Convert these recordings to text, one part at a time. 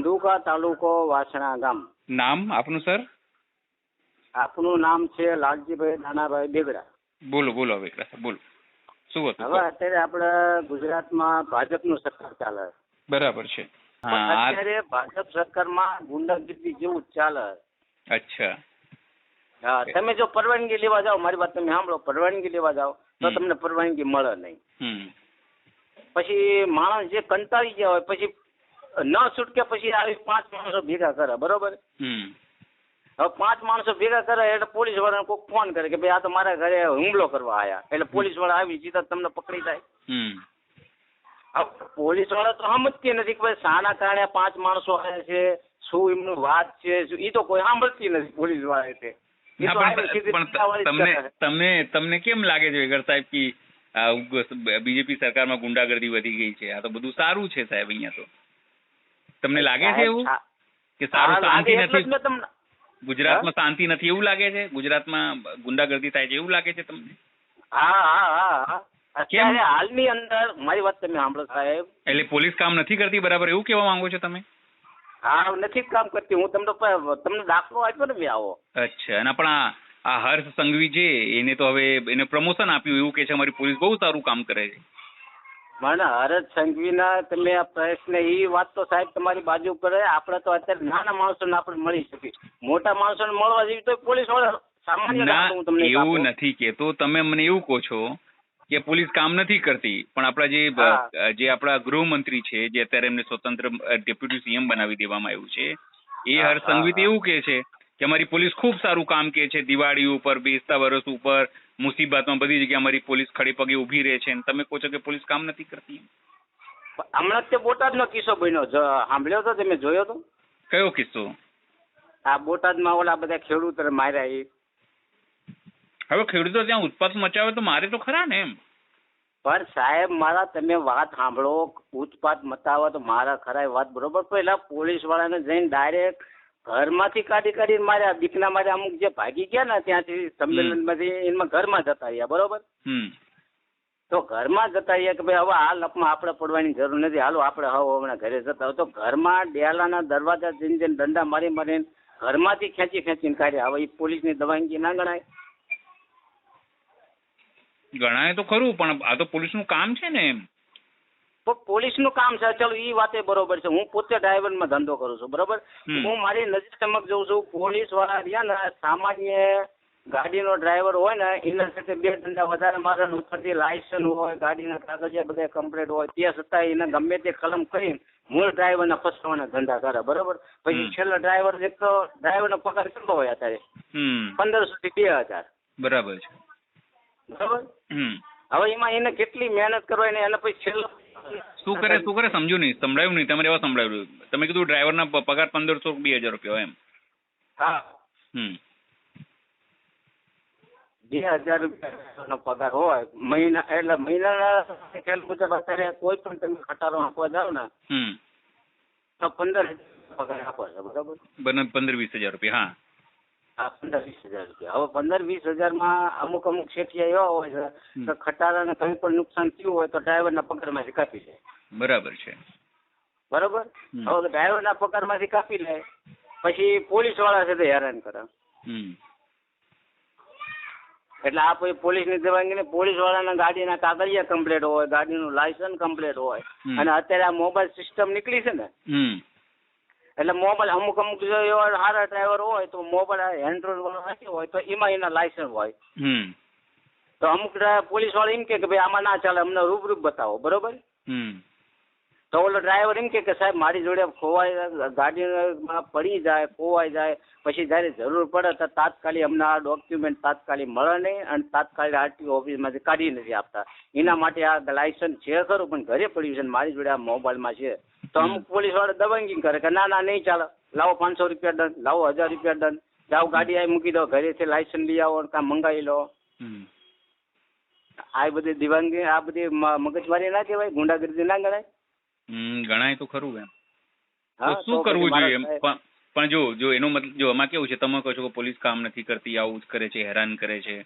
ધંધુકા તાલુકો વાસણા ગામ. નામ આપનું સર? આપનું નામ છે લાલજીભાઈ નાનાભાઈ બેગડા. બોલો બોલો બેગડા સર બોલો. શું હતું? હવે અત્યારે આપણે ગુજરાતમાં ભાજપનું સરકાર ચાલે. બરાબર છે. અત્યારે ભાજપ સરકારમાં ગુંડાગીરી જેવું ચાલે. અચ્છા. હા તમે જો પરવાનગી લેવા જાઓ મારી વાત તમે સાંભળો પરવાનગી લેવા જાઓ તો તમને પરવાનગી મળે નહીં. પછી માણસ જે કંટાળી ગયા હોય પછી ન છૂટકે પછી આવી પાંચ માણસો ભેગા કરે બરોબર? હમ. હવે પાંચ માણસો ભેગા કરે એટલે પોલીસ વાળાને કોઈ ફોન કરે કે ભાઈ આ તો મારા ઘરે હુમલો કરવા આયા. એટલે પોલીસવાળા આવી સીધા તમને પકડી જાય. પોલીસવાળા તો સમજતી નથી કે ભાઈ શાના કારણે પાંચ માણસો આવ્યા છે શું એમનું વાત છે શું એ તો કોઈ સાંભળતી નથી પોલીસવાળા છે તમને તમને તમને કેમ લાગે છે વેગર સાહેબ કે બીજેપી સરકારમાં ગુંડાગર્દી વધી ગઈ છે? આ તો બધું સારું છે સાહેબ અહીંયા તો. તમને લાગે છે એવું? કે સારું શાંતિ નથી? ગુજરાતમાં શાંતિ નથી એવું લાગે છે? ગુજરાતમાં ગુંડાગર્દી થાય છે એવું લાગે છે તમને? હા હા હા હા. અત્યારે હાલની અંદર મારી વાત તમે સાંભળો સાહેબ. એટલે પોલીસ કામ નથી કરતી બરાબર એવું કેવા માંગો છો તમે? હા નથી કામ કરતી. હું તમને તમને દાખલો આપ્યો ને મેં આવો. અચ્છા અને પણ આ આ હર્ષ સંઘવી છે એને તો હવે એને પ્રમોશન આપ્યું એવું કે છે અમારી પોલીસ બહુ સારું કામ કરે છે. મને હરજ સંઘવીના તમે આ પ્રશ્ન એ વાત તો સાહેબ તમારી બાજુ છે. આપણે તો અત્યારે નાના માણસોને આપણે મળી શકીએ મોટા માણસોને મળવા જેવી તો પોલીસવાળા સામાન્ય હું તમને એવું નથી કેતો તમે મને એવું કહો છો કે પોલીસ કામ નથી કરતી પણ આપણા જે. જે આપણા ગૃહમંત્રી છે જે અત્યારે એમને સ્વતંત્ર ડેપ્યુટી સીએમ બનાવી દેવામાં આવ્યું છે એ હા, હર્ષ સંઘવી તો હા, એવું કે છે કે અમારી પોલીસ ખૂબ સારું કામ કે છે દિવાળી ઉપર બેસતા વર્ષ ઉપર મુસીબતમાં બધી જગ્યાએ અમારી પોલીસ ખડી પગે ઊભી રહે છે. અને તમે કહો છો કે પોલીસ કામ નથી કરતી હમણાં તે બોટાદનો કિસ્સો બન્યો. સાંભળ્યો તો તમે? જોયો તો? કયો કિસ્સો? આ બોટાદમાં ઓલા બધા ખેડૂતો માર્યા એ. હવે ખેડૂતો ત્યાં ઉત્પાત મચાવે તો મારે તો ખરા ને એમ. પણ સાહેબ મારા તમે વાત સાંભળો. ઉત્પાત મતાવો તો મારા ખરા વાત. બરોબર? પેલા પોલીસ વાળાને જઈને ડાયરેક્ટ ઘરમાંથી કાઢી કાઢીને માર્યા બીકના માર્યા અમુક જે ભાગી ગયા ને ત્યાંથી સંમેલનમાંથી એમાં ઘરમાં જતા રહ્યા બરોબર? તો ઘરમાં જતા રહ્યા કે ભાઈ હવે આ લપમાં આપણે પડવાની જરૂર નથી હાલો આપણે હવે હમણાં ઘરે જતા હોય તો ઘરમાં ડેલાના દરવાજા જઈને જઈને દંડા મારી મારીને ઘરમાંથી ખેંચી ખેંચીને કાઢ્યા. હવે એ પોલીસની દવાંગી ના ગણાય. ગણાય તો ખરું પણ આ તો પોલીસનું કામ છે ને એમ. પોલીસનું કામ છે ચલો એ વાતે બરોબર છે. હું પોતે ડ્રાઈવરમાં ધંધો કરું છું બરોબર? હું મારી નજીક ચમક જોઉં છું પોલીસવાળા રહ્યા ને સામાન્ય ગાડીનો ડ્રાઈવર હોય ને એના સાથે બે ધંધા વધારે મારે ને ઉપરથી લાયસન્સ હોય ગાડીના કાગળિયા બધા કમ્પ્લીટ હોય તે છતાં એને ગમે તે કલમ કરી મૂળ ડ્રાઈવરના ફસવાના ધંધા કરે બરોબર? પછી છેલ્લો ડ્રાઈવર એક તો ડ્રાઈવરનો પગાર કેટલો હોય અત્યારે? પંદરસો થી બે હજાર. બરાબર છે. બરોબર? હવે એમાં એને કેટલી મહેનત કરવાની એને પછી છેલ્લો શું કરે શું કરે સમજુ નહીં સંભળાયું નહીં તમારે એવા સંભળાયું. તમે કીધું ડ્રાઈવરના પગાર પંદરસો બે હજાર રૂપિયા હોય એમ. હા. હમ. બે હજાર રૂપિયાનો પગાર હોય મહિના એટલે મહિનાના ખેલ મુજબ અત્યારે કોઈ પણ તમે ખટારો આપવા જાવ ને હમ. તો પંદર હજાર પગાર આપો છો બરાબર? બને પંદર વીસ હજાર રૂપિયા હા. પંદર વીસ હજાર રૂપિયા. હવે પંદર વીસ હજારમાં અમુક અમુક શેઠિયા એવા હોય છે. કે ખટારાને કંઈ પણ નુકસાન થયું હોય તો ડ્રાઈવરના પગારમાંથી કાપી લે. બરાબર છે. બરોબર? ડ્રાઈવર હવે ડ્રાઈવરના પગારમાંથી કાપી લે પછી પોલીસવાળા છે તે હેરાન કરે. એટલે આ કોઈ પોલીસની દેવાંગીને પોલીસ વાળાના ગાડીના કાગળિયા કમ્પ્લેટ હોય ગાડીનું લાયસન્સ કમ્પ્લેટ હોય. અને અત્યારે આ મોબાઈલ સિસ્ટમ નીકળી છે ને એટલે મોબાઈલ અમુક અમુક જો એવા સારા ડ્રાઈવર હોય તો મોબાઈલ એન્ડ્રોઈડ વાળો નાખ્યો હોય તો એમાં એના લાયસન્સ હોય. હમ. તો અમુક પોલીસવાળા એમ કે કે ભાઈ આમાં ના ચાલે અમને રૂબરૂ બતાવો બરોબર? હમ. તો ઓલો ડ્રાઈવર એમ કે કે સાહેબ મારી જોડે ખોવાઈ ગાડીમાં પડી જાય ખોવાઈ જાય પછી જ્યારે જરૂર પડે તો તાત્કાલિક અમને આ ડોક્યુમેન્ટ તાત્કાલિક મળે નહીં અને તાત્કાલિક આરટીઓ ઓફિસમાંથી કાઢી નથી આપતા. એના માટે આ લાયસન્સ છે ખરું પણ ઘરે પડ્યું છે મારી જોડે આ મોબાઈલમાં છે. તો અમુક પોલીસવાળા દબંગી કરે કે ના ના નહીં ચાલે. લાવો પાંચસો રૂપિયા દંડ લાવો હજાર રૂપિયા દંડ. જાઓ ગાડી આવી મૂકી દો ઘરેથી લાયસન્સ લઈ આવો કાં મંગાવી લો. આ બધી દિવાંગી આ બધી મગજમારી ના કહેવાય ગુંડાગીરી ના ગણાય. ગણાય તો ખરું એમ. હા, શું કરવું જોઈએ પણ જો જો એનો મતલબ જો આમાં કેવું છે તમે કહો છો કે પોલીસ કામ નથી કરતી આવું જ કરે છે હેરાન કરે છે.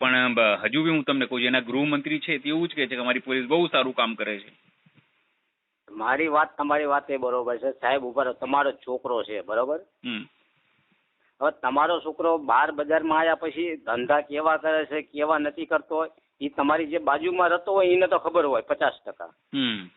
પણ હજુ બી હું તમને કહું છું એના ગૃહમંત્રી છે તે એવું જ કહે છે કે અમારી પોલીસ બહુ સારું કામ કરે છે. મારી વાત તમારી વાત એ બરોબર છે. સાહેબ ઉપર તમારો છોકરો છે બરોબર? હવે તમારો છોકરો બાર બજારમાં આવ્યા પછી ધંધા કેવા કરે છે કેવા નથી કરતો હોય એ તમારી જે બાજુમાં રહેતો હોય એને તો ખબર હોય પચાસ ટકા. હમ.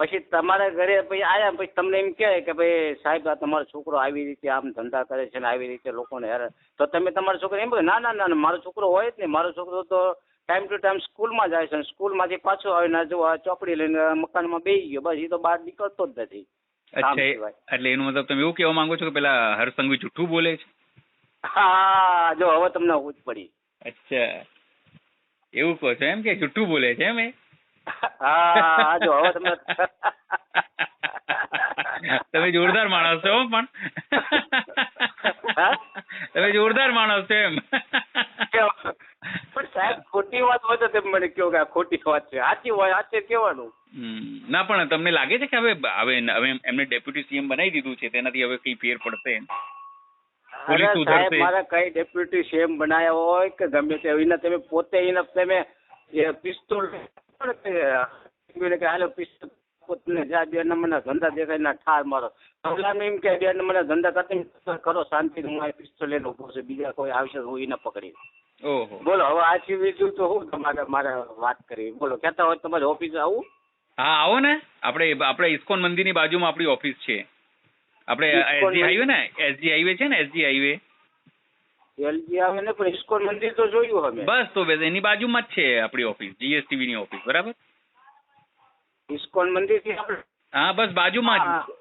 પછી તમારા ઘરે પછી આયા પછી તમને એમ કહે કે ભાઈ સાહેબ આ તમારો છોકરો આવી રીતે આમ ધંધા કરે છે ને આવી રીતે લોકોને હેરાન તો તમે તમારો છોકરો એમ ના ના ના, મારો છોકરો હોય જ નહીં. મારો છોકરો તો ટાઈમ ટુ ટાઈમ સ્કૂલમાં જાય છે સ્કૂલમાંથી પાછો આવીને જો આ ચોપડી લઈને મકાનમાં બેસી ગયો બસ એ તો બહાર નીકળતો જ નથી. અચ્છા એટલે એનો મતલબ તમે એવું કહેવા માંગો છો કે પેલા હરસંઘવી જુઠ્ઠું બોલે છે? હા જો હવે તમને ઉજ પડી. અચ્છા એવું કહો છો એમ કે જુઠ્ઠું બોલે છે એમ એ? હા જો હવે તમને તમે જોરદાર માણસ છો હો પણ. તમે જોરદાર માણસ છો એમ. ખોટી વાત હોય તો તમે મને કહો કે આ ખોટી વાત છે. સાચી હોય સાચે કહેવાનું. ના પણ તમને લાગે છે કે હવે હવે હવે એમને ડેપ્યુટી સીએમ બનાવી દીધું છે તેનાથી હવે કઈ ફેર પડશે? પોલીસ સુધરશે. મારા કઈ ડેપ્યુટી સીએમ બનાવ્યા હોય કે ગમે તે એના તમે પોતે એને તમે એ પિસ્તોલ કે હાલો પિસ્તોલ પોતને જા બે નંબરના ધંધા દેખાય ના ઠાર મારો. પહેલાનું એમ કે બે નંબરના ધંધા કરતા કરો શાંતિ હું આ પિસ્તોલ લઈને ઊભો છું બીજા કોઈ આવશે હું એને પકડી ઓહો. બોલો હવે આ બીજું તો હું તમારે મારે વાત કરી બોલો કહેતા હોય તમારી ઓફિસ આવું? હા આવો ને. આપણે આપણે ઇસ્કોન મંદિરની બાજુમાં આપણી ઓફિસ છે. આપણે એસજી? હાઈવે ને? એસજી હાઈવે છે ને? SG highway. એલજી આવે ને પણ ઇસ્કોન મંદિર તો જોયું અમે. બસ તો બસ એની બાજુમાં જ છે આપણી ઓફિસ જીએસટીવી ની ઓફિસ બરાબર? ઇસ્કોન મંદિરથી આપણે હા બસ બાજુમાં જ.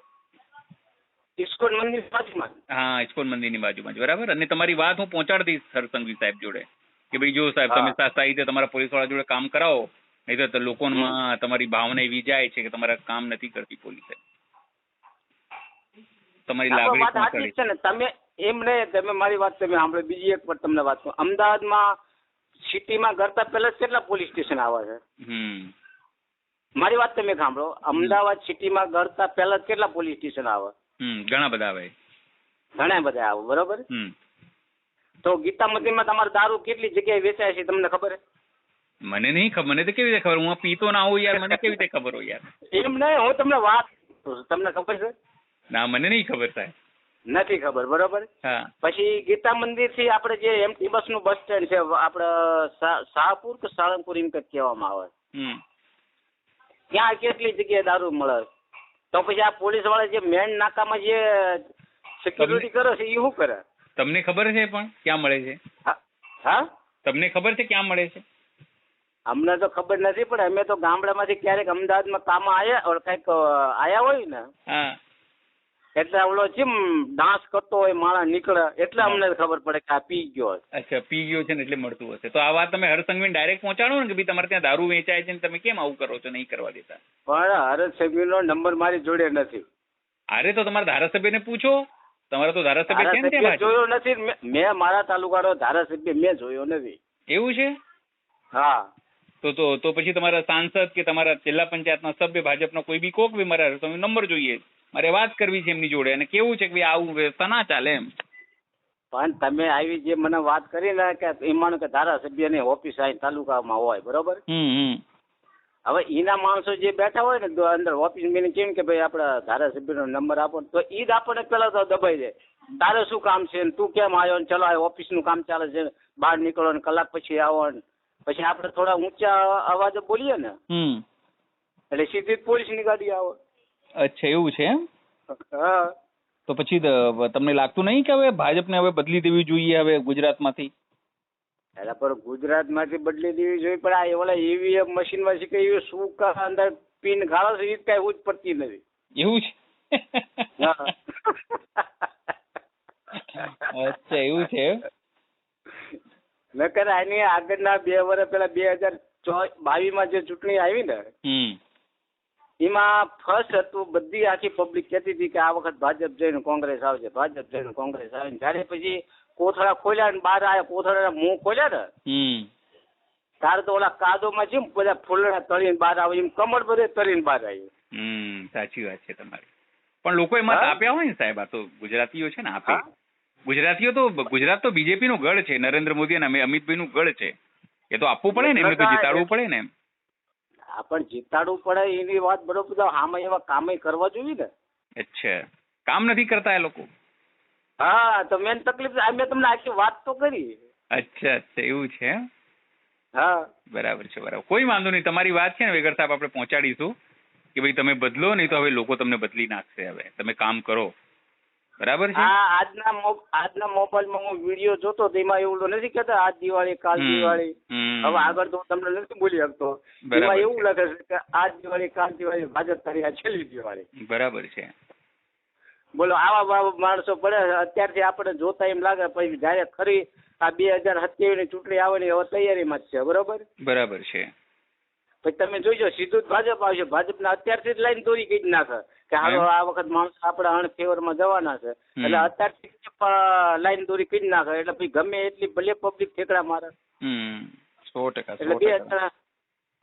ઇસ્કોન મંદિર બાજુમાં હા ઇસ્કોન મંદિરની બાજુમાં જ બરાબર? અને તમારી વાત હું પહોંચાડી દઈશ હરસંઘવી સાહેબ જોડે. કે ભાઈ જો સાહેબ તમે. સારી રીતે તમારા પોલીસવાળા જોડે કામ કરાવો નહીં તો લોકોમાં તમારી ભાવના એવી જાય છે કે તમારા કામ નથી કરતી પોલીસે. તમારી લાગણી પહોંચાડી છે ને. તમે એમ નહીં તમે મારી વાત તમે સાંભળો બીજી એક વાર તમને વાત કહું અમદાવાદમાં સિટીમાં કરતા પહેલા કેટલા પોલીસ સ્ટેશન આવે છે? હમ. મારી વાત તમે સાંભળો. અમદાવાદ સિટીમાં કરતા પહેલા કેટલા પોલીસ સ્ટેશન આવે? હમ ઘણા બધા આવે. ઘણા બધા આવે બરોબર? હમ. તો ગીતા મંદિરમાં તમારે દારૂ કેટલી જગ્યાએ વેચાય છે તમને ખબર મને નહીં ખબર મને તો કેવી રીતે ખબર? હું પીતો ના હોઉં યાર મને કેવી રીતે ખબર હોય યાર? એમ નહીં હું તમને વાત તમને ખબર છે? ના મને નહીં ખબર સાહેબ. નથી ખબર બરોબર? હા. પછી ગીતા મંદિરથી આપણે જે એમટી બસનું બસ સ્ટેન્ડ છે આપણે શાહપુર કે સાળંગપુર એમ કંઈક કહેવામાં આવે. ત્યાં કેટલી જગ્યાએ દારૂ મળે? તો પછી આ પોલીસવાળા જે મેન નાકામાં જે સિક્યુરિટી કરે છે એ શું કરે? તમને ખબર છે પણ ક્યાં મળે છે? હા? તમને ખબર છે ક્યાં મળે છે? અમને તો ખબર નથી પણ અમે તો ગામડામાંથી ક્યારેક અમદાવાદમાં કામ આવ્યા કંઈક આયા હોય ને હા. એટલે ઓલો જેમ ડાન્સ કરતો હોય માળા નીકળે એટલે અમને ખબર પડે કે આ પી ગયો હશે અચ્છા પી ગયો છે ને એટલે મળતું હશે. તો આ વાત તમે હરસંઘવીને ડાયરેક્ટ પહોંચાડો ને કે ભાઈ તમારે ત્યાં દારૂ વેચાય છે ને તમે કેમ આવું કરો છો નહીં કરવા દેતા? પણ હરત નો નંબર મારી જોડે નથી. અરે તો તમારા ધારાસભ્યને પૂછો. તમારા તો ધારાસભ્ય કેમ ને ત્યાં જોયો નથી મેં- મારા તાલુકાનો ધારાસભ્ય મેં જોયો નથી. એવું છે? હા. તો તો તો પછી તમારા સાંસદ કે તમારા જિલ્લા પંચાયતના સભ્ય ભાજપનો કોઈ બી કોક બી મારા નંબર જોઈએ. મારે વાત કરવી છે એમની જોડે અને કેવું છે કે ભાઈ આવું વ્યવસ્થા ના ચાલે એમ? પણ તમે આવી જે મને વાત કરી ને કે એ માનો કે ધારાસભ્યની ઓફિસ અહીં તાલુકામાં હોય બરોબર? હવે એના માણસો જે બેઠા હોય ને અંદર ઓફિસ મેં કેમ કે ભાઈ આપણા ધારાસભ્યનો નંબર આપો તો એ જ આપણને પેલા તો દબાઈ જાય તારે શું કામ છે તું કેમ આવ્યો ને ચલો ઓફિસ ઓફિસનું કામ ચાલે છે બહાર નીકળો ને કલાક પછી આવો ને. પછી આપણે થોડા ઊંચા અવાજે બોલીએ ને. એટલે સીધી પોલીસ પોલીસની ગાડી આવે. અચ્છા એવું છે એમ? હા. તો પછી તમને લાગતું નહીં કે હવે ભાજપને હવે બદલી દેવી જોઈએ હવે ગુજરાતમાંથી? એટલે પણ ગુજરાતમાંથી બદલી દેવી જોઈએ પણ આ ઓલા ઈવીએમ મશીનમાં છે કે એ શું કા અંદર પિન ખાડો છે એ કઈ ઉજ પડતી નથી. એવું છે? અચ્છા એવું છે? નકર આની આગળના બે વર્ષ પેલા બે હજાર બાવીસમાં જે ચૂંટણી આવી ને એમાં ફર્સ્ટ હતું બધી આખી પબ્લિક કહેતી હતી કે આ વખત ભાજપ જઈને કોંગ્રેસ આવશે ભાજપ જઈને કોંગ્રેસ આવે ને પછી કોથળા ખોલ્યા ને બહાર આવ્યા કોથળા મોં ખોલ્યા ને તારે ત્યારે તો ઓલા કાદોમાં જેમ બધા ફૂલડા તળીને બહાર આવે એમ કમર બધે તળીને બહાર આવી હમ સાચી વાત છે તમારી. પણ લોકોએ મત હા? આપ્યા હોય ને સાહેબ આ તો ગુજરાતીઓ છે ને આપે. ગુજરાતીઓ તો ગુજરાત તો બીજેપી નું ગઢ છે નરેન્દ્ર મોદી અને અમિતભાઈ નું ગઢ છે. એ તો આપવું પડે ને એમને તો જીતાડવું પડે ને એમ. હા પણ જીતાડવું પડે એની વાત બરોબર તો આમાં એવા કામે કરવા જોઈએ ને. અચ્છા. કામ નથી કરતા એ લોકો? હા તો મેન તકલીફ મેં તમને આખી વાત તો કરી. અચ્છા અચ્છા. એવું છે? હા. બરાબર છે બરાબર. કોઈ વાંધો નહીં. તમારી વાત છે ને વેગર સાહેબ આપણે પહોંચાડીશું. કે ભાઈ તમે બદલો નહીં તો હવે લોકો તમને બદલી નાખશે હવે. તમે કામ કરો. બરાબર છે? આ આજના મોબાઈલ આજના મોબાઈલમાં હું વીડિયો જોતો તો એમાં એવું તો નથી કેતા આજ દિવાળી કાલ દિવાળી. હવે આગળ તો હું તમને નથી બોલી શકતો. એમાં એવું લખે છે કે આજ દિવાળી કાલ દિવાળી ભાજપ તારી આ છેલ્લી દિવાળી. બરાબર છે. બોલો આવા માણસો પડે અત્યારથી આપણે જોતા એમ લાગે પછી જયારે ખરી આ બે હજાર સત્યાવીસની ચૂંટણી આવવાની હવે તૈયારીમાં જ છે. બરોબર? બરાબર છે. પછી તમે જોઈજો સીધું જ ભાજપ આવશે. ભાજપના અત્યારથી જ લાઈન દોરી કરી નાખે. કે હાલો? આ વખત માણસ આપડા અણ ફેવરમાં જવાના છે. એટલે અત્યારથી લાઈન દોરી કરી નાખે. એટલે પછી ગમે એટલી ભલે પબ્લિક ઠેકડા મારે. સો ટકા એટલે બે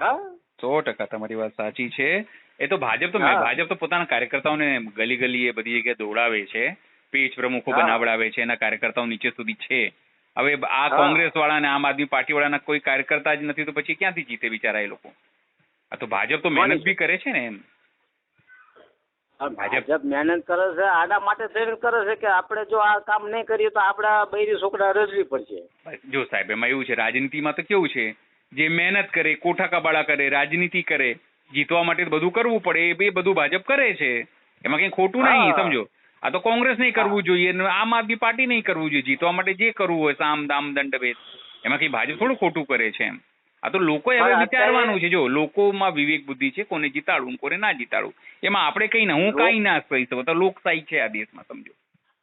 હા? સો ટકા તમારી વાત સાચી છે. એ તો ભાજપ તો ભાજપ તો પોતાના કાર્યકર્તાઓને ગલી ગલી એ બધી જગ્યાએ દોડાવે છે. પેજ પ્રમુખો બનાવડાવે છે. એના કાર્યકર્તાઓ નીચે સુધી છે. હવે આ કોંગ્રેસ વાળા અને આમ આદમી પાર્ટી વાળાના કોઈ કાર્યકર્તા જ નથી તો પછી ક્યાંથી જીતે બિચારા એ લોકો? આ તો ભાજપ તો મહેનત? બી કરે છે ને એમ. ભાજપ- મહેનત કરે છે આના માટે થઈને કરે છે કે આપણે જો આ કામ નહીં કરીએ તો આપણા બૈરી છોકરા રજવી પડશે. જો સાહેબ એમાં એવું છે રાજનીતિમાં તો કેવું છે જે મહેનત કરે કોઠા કબાળા કરે રાજનીતિ કરે જીતવા માટે બધું કરવું પડે એ બધું ભાજપ કરે છે. એમાં કઈ ખોટું નહીં સમજો. આ તો કોંગ્રેસ નહીં કરવું જોઈએ આમ આદમી પાર્ટી નહીં કરવું જોઈએ જીતવા માટે જે કરવું હોય સામ દામ દંડ ભેદ એમાં કઈ ભાજપ થોડું ખોટું કરે છે એમ. આ તો લોકોએ હવે વિચારવાનું છે જો લોકોમાં વિવેક બુદ્ધિ છે કોને જીતાડવું કોને ના જીતાડવું. એમાં આપણે કઈ ના હું કઈ ના કહી શકું તો લોકશાહી છે આ દેશમાં સમજો.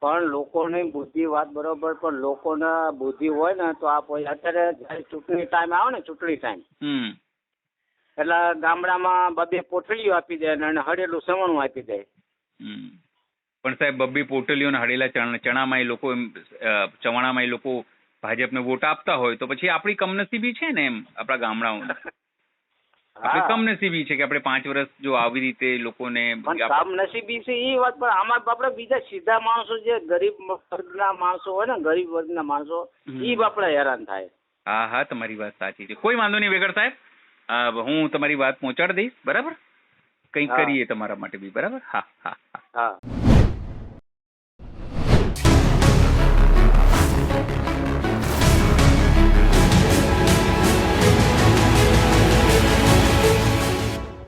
પણ લોકોની બુદ્ધિ વાત બરોબર પણ લોકોને બુદ્ધિ હોય ને તો આ અત્યારે ચૂંટણી ટાઈમ આવે ને ચૂંટણી ટાઈમ એટલે ગામડામાં બબે પોટલીઓ આપી દે અને હળેલું સવણું આપી દે. હમ. પણ સાહેબ બબ્બી પોટલીઓને હળેલા ચણ ચણામાં એ લોકો ચવાણામાં એ લોકો ભાજપને વોટ આપતા હોય તો પછી આપણી કમનસીબી છે ને એમ આપણા ગામડાઓની. આપણે કમનસીબી છે કે આપણે પાંચ વર્ષ જો આવી રીતે લોકોને પણ આપ- કામ નસીબી છે એ વાત પણ આમાં આપણે બીજા સીધા માણસો જે ગરીબ વર્ગના માણસો હોય ને ગરીબ વર્ગના માણસો એ આપણે હેરાન થાય. હા હા તમારી વાત સાચી છે. કોઈ વાંધો નહીં વેગડ સાહેબ. હું તમારી વાત પહોંચાડી દઈશ બરાબર? કંઈક કરીએ તમારા માટે બી બરાબર? હા હા. હા.